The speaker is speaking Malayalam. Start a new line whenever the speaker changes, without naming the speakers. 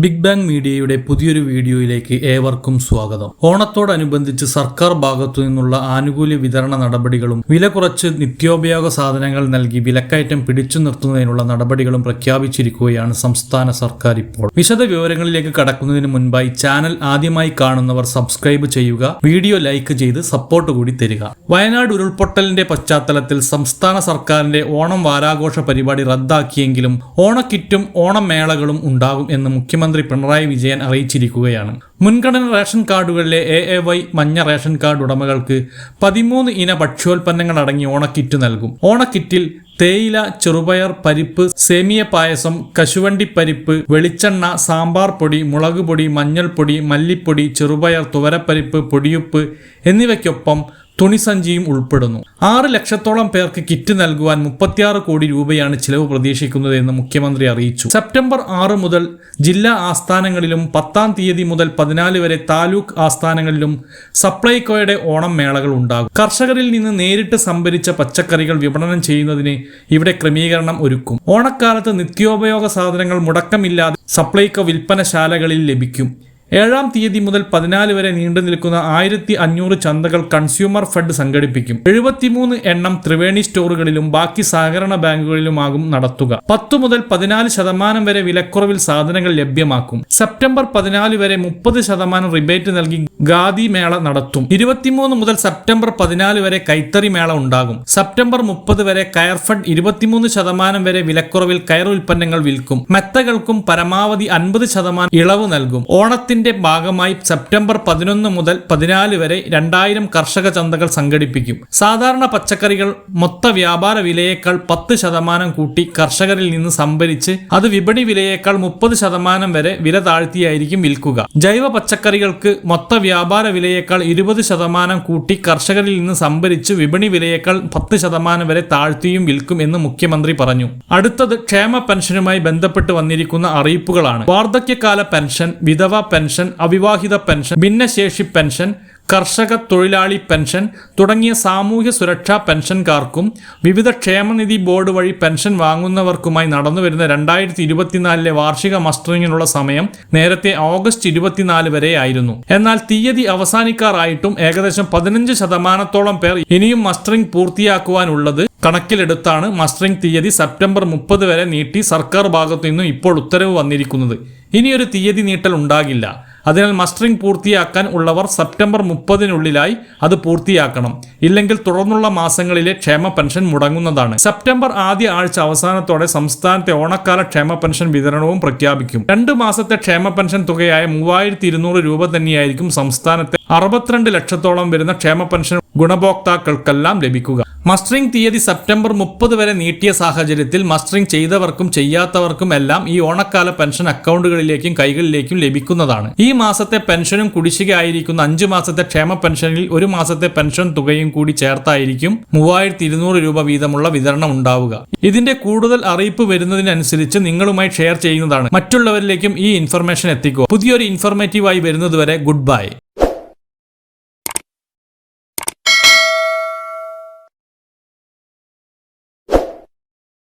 ബിഗ് ബാങ് മീഡിയയുടെ പുതിയൊരു വീഡിയോയിലേക്ക് ഏവർക്കും സ്വാഗതം. ഓണത്തോടനുബന്ധിച്ച് സർക്കാർ ഭാഗത്തു നിന്നുള്ള ആനുകൂല്യ വിതരണ നടപടികളും വില കുറച്ച് നിത്യോപയോഗ സാധനങ്ങൾ നൽകി വിലക്കയറ്റം പിടിച്ചു നിർത്തുന്നതിനുള്ള നടപടികളും പ്രഖ്യാപിച്ചിരിക്കുകയാണ് സംസ്ഥാന സർക്കാർ ഇപ്പോൾ. വിശദ വിവരങ്ങളിലേക്ക് കടക്കുന്നതിന് മുൻപായി ചാനൽ ആദ്യമായി കാണുന്നവർ സബ്സ്ക്രൈബ് ചെയ്യുക വീഡിയോ ലൈക്ക് ചെയ്ത് സപ്പോർട്ട് കൂടി തരിക. വയനാട് ഉരുൾപൊട്ടലിന്റെ പശ്ചാത്തലത്തിൽ സംസ്ഥാന സർക്കാരിന്റെ ഓണം വാരാഘോഷ പരിപാടി റദ്ദാക്കിയെങ്കിലും ഓണക്കിറ്റും ഓണമേളകളും ഉണ്ടാകും എന്ന് മുഖ്യമന്ത്രി പിണറായി വിജയൻ അറിയിച്ചിരിക്കുകയാണ്. മുൻഗണന റേഷൻ കാർഡുകളിലെ എ എ വൈ മഞ്ഞ റേഷൻ കാർഡ് ഉടമകൾക്ക് പതിമൂന്ന് ഇന ഭക്ഷ്യോൽപ്പന്നങ്ങൾ അടങ്ങി ഓണക്കിറ്റ് നൽകും. ഓണക്കിറ്റിൽ തേയില ചെറുപയർ പരിപ്പ് സേമിയ പായസം കശുവണ്ടി പരിപ്പ് വെളിച്ചെണ്ണ സാമ്പാർ പൊടി മുളക് പൊടി മഞ്ഞൾപ്പൊടി മല്ലിപ്പൊടി ചെറുപയർ തുവരപ്പരിപ്പ് പൊടിയുപ്പ് എന്നിവയ്ക്കൊപ്പം തുണിസഞ്ചിയും ഉൾപ്പെടുന്നു. ആറ് ലക്ഷത്തോളം പേർക്ക് കിറ്റ് നൽകുവാൻ മുപ്പത്തിയാറ് കോടി രൂപയാണ് ചിലവ് പ്രതീക്ഷിക്കുന്നതെന്ന് മുഖ്യമന്ത്രി അറിയിച്ചു. സെപ്റ്റംബർ ആറ് മുതൽ ജില്ലാ ആസ്ഥാനങ്ങളിലും പത്താം തീയതി മുതൽ പതിനാല് വരെ താലൂക്ക് ആസ്ഥാനങ്ങളിലും സപ്ലൈകോയുടെ ഓണം മേളകൾ ഉണ്ടാകും. കർഷകരിൽ നിന്ന് നേരിട്ട് സംഭരിച്ച പച്ചക്കറികൾ വിപണനം ചെയ്യുന്നതിന് ഇവിടെ ക്രമീകരണം ഒരുക്കും. ഓണക്കാലത്ത് നിത്യോപയോഗ സാധനങ്ങൾ മുടക്കമില്ലാതെ സപ്ലൈകോ വിൽപ്പനശാലകളിൽ ലഭിക്കും. ഏഴാം തീയതി മുതൽ പതിനാല് വരെ നീണ്ടു നിൽക്കുന്ന ആയിരത്തി അഞ്ഞൂറ് ചന്തകൾ കൺസ്യൂമർ ഫെഡ് സംഘടിപ്പിക്കും. എഴുപത്തിമൂന്ന് എണ്ണം ത്രിവേണി സ്റ്റോറുകളിലും ബാക്കി സഹകരണ ബാങ്കുകളിലുമാകും നടത്തുക. പത്തു മുതൽ പതിനാല് ശതമാനം വരെ വിലക്കുറവിൽ സാധനങ്ങൾ ലഭ്യമാക്കും. സെപ്റ്റംബർ പതിനാല് വരെ മുപ്പത് ശതമാനം റിബേറ്റ് നൽകി ഖാദി മേള നടത്തും. ഇരുപത്തിമൂന്ന് മുതൽ സെപ്റ്റംബർ പതിനാല് വരെ കൈത്തറി മേള ഉണ്ടാകും. സെപ്റ്റംബർ മുപ്പത് വരെ കയർ ഫണ്ട് ഇരുപത്തിമൂന്ന് ശതമാനം വരെ വിലക്കുറവിൽ കയർ ഉൽപ്പന്നങ്ങൾ വിൽക്കും. മെത്തകൾക്കും പരമാവധി അൻപത് ശതമാനം ഇളവ് നൽകും. ഓണത്തിന്റെ ഭാഗമായി സെപ്റ്റംബർ പതിനൊന്ന് മുതൽ പതിനാല് വരെ രണ്ടായിരം കർഷക ചന്തകൾ സംഘടിപ്പിക്കും. സാധാരണ പച്ചക്കറികൾ മൊത്ത വ്യാപാര വിലയേക്കാൾ പത്ത് ശതമാനം കൂട്ടി കർഷകരിൽ നിന്ന് സംഭരിച്ച് അത് വിപണി വിലയേക്കാൾ മുപ്പത് ശതമാനം വരെ വില താഴ്ത്തിയായിരിക്കും വിൽക്കുക. ജൈവ പച്ചക്കറികൾക്ക് മൊത്ത വ്യാപാര വിലയേക്കാൾ ഇരുപത് ശതമാനം കൂട്ടി കർഷകരിൽ നിന്ന് സംഭരിച്ച് വിപണി വിലയേക്കാൾ പത്ത് ശതമാനം വരെ താഴ്ത്തിയും വിൽക്കും എന്ന് മുഖ്യമന്ത്രി പറഞ്ഞു. അടുത്തത് ക്ഷേമ പെൻഷനുമായി ബന്ധപ്പെട്ട് വന്നിരിക്കുന്ന അറിയിപ്പുകളാണ്. വാർദ്ധക്യകാല പെൻഷൻ വിധവ പെൻഷൻ അവിവാഹിത പെൻഷൻ ഭിന്നശേഷി പെൻഷൻ കർഷക തൊഴിലാളി പെൻഷൻ തുടങ്ങിയ സാമൂഹ്യ സുരക്ഷാ പെൻഷൻകാർക്കും വിവിധ ക്ഷേമനിധി ബോർഡ് വഴി പെൻഷൻ വാങ്ങുന്നവർക്കുമായി നടന്നുവരുന്ന രണ്ടായിരത്തി ഇരുപത്തിനാലിലെ വാർഷിക മസ്റ്ററിങ്ങിനുള്ള സമയം നേരത്തെ ഓഗസ്റ്റ് ഇരുപത്തിനാല് വരെയായിരുന്നു. എന്നാൽ തീയതി അവസാനിക്കാറായിട്ടും ഏകദേശം പതിനഞ്ച് ശതമാനത്തോളം പേർ ഇനിയും മസ്റ്ററിംഗ് പൂർത്തിയാക്കുവാനുള്ളത് കണക്കിലെടുത്താണ് മസ്റ്ററിംഗ് തീയതി സെപ്റ്റംബർ മുപ്പത് വരെ നീട്ടി സർക്കാർ ഭാഗത്തു നിന്നും ഇപ്പോൾ ഉത്തരവ് വന്നിരിക്കുന്നത്. ഇനിയൊരു തീയതി നീട്ടൽ ഉണ്ടാകില്ല. അതിനാൽ മസ്റ്ററിംഗ് പൂർത്തിയാക്കാൻ ഉള്ളവർ സെപ്റ്റംബർ മുപ്പതിനുള്ളിലായി അത് പൂർത്തിയാക്കണം. ഇല്ലെങ്കിൽ തുടർന്നുള്ള മാസങ്ങളിലെ ക്ഷേമ പെൻഷൻ മുടങ്ങുന്നതാണ്. സെപ്റ്റംബർ ആദ്യ ആഴ്ച അവസാനത്തോടെ സംസ്ഥാനത്തെ ഓണക്കാല ക്ഷേമ പെൻഷൻ വിതരണവും പ്രഖ്യാപിക്കും. രണ്ട് മാസത്തെ ക്ഷേമ പെൻഷൻ തുകയായ മൂവായിരത്തി രൂപ തന്നെയായിരിക്കും സംസ്ഥാനത്തെ അറുപത്തിരണ്ട് ലക്ഷത്തോളം വരുന്ന ക്ഷേമ പെൻഷൻ ഗുണഭോക്താക്കൾക്കെല്ലാം ലഭിക്കുക. മസ്റ്ററിംഗ് തീയതി സെപ്റ്റംബർ മുപ്പത് വരെ നീട്ടിയ സാഹചര്യത്തിൽ മസ്റ്ററിംഗ് ചെയ്തവർക്കും ചെയ്യാത്തവർക്കും എല്ലാം ഈ ഓണക്കാല പെൻഷൻ അക്കൗണ്ടുകളിലേക്കും കൈകളിലേക്കും ലഭിക്കുന്നതാണ്. ഈ മാസത്തെ പെൻഷനും കുടിശ്ശികയായിരിക്കുന്ന അഞ്ചു മാസത്തെ ക്ഷേമ പെൻഷനിൽ ഒരു മാസത്തെ പെൻഷൻ തുകയും കൂടി ചേർത്തായിരിക്കും മൂവായിരത്തി ഇരുന്നൂറ് രൂപ വീതമുള്ള വിതരണം ഉണ്ടാവുക. ഇതിന്റെ കൂടുതൽ അറിയിപ്പ് വരുന്നതിനനുസരിച്ച് നിങ്ങളുമായി ഷെയർ ചെയ്യുന്നതാണ്. മറ്റുള്ളവരിലേക്കും ഈ ഇൻഫർമേഷൻ എത്തിക്കുക. പുതിയൊരു ഇൻഫർമേറ്റീവായി വരുന്നതുവരെ ഗുഡ് ബൈ.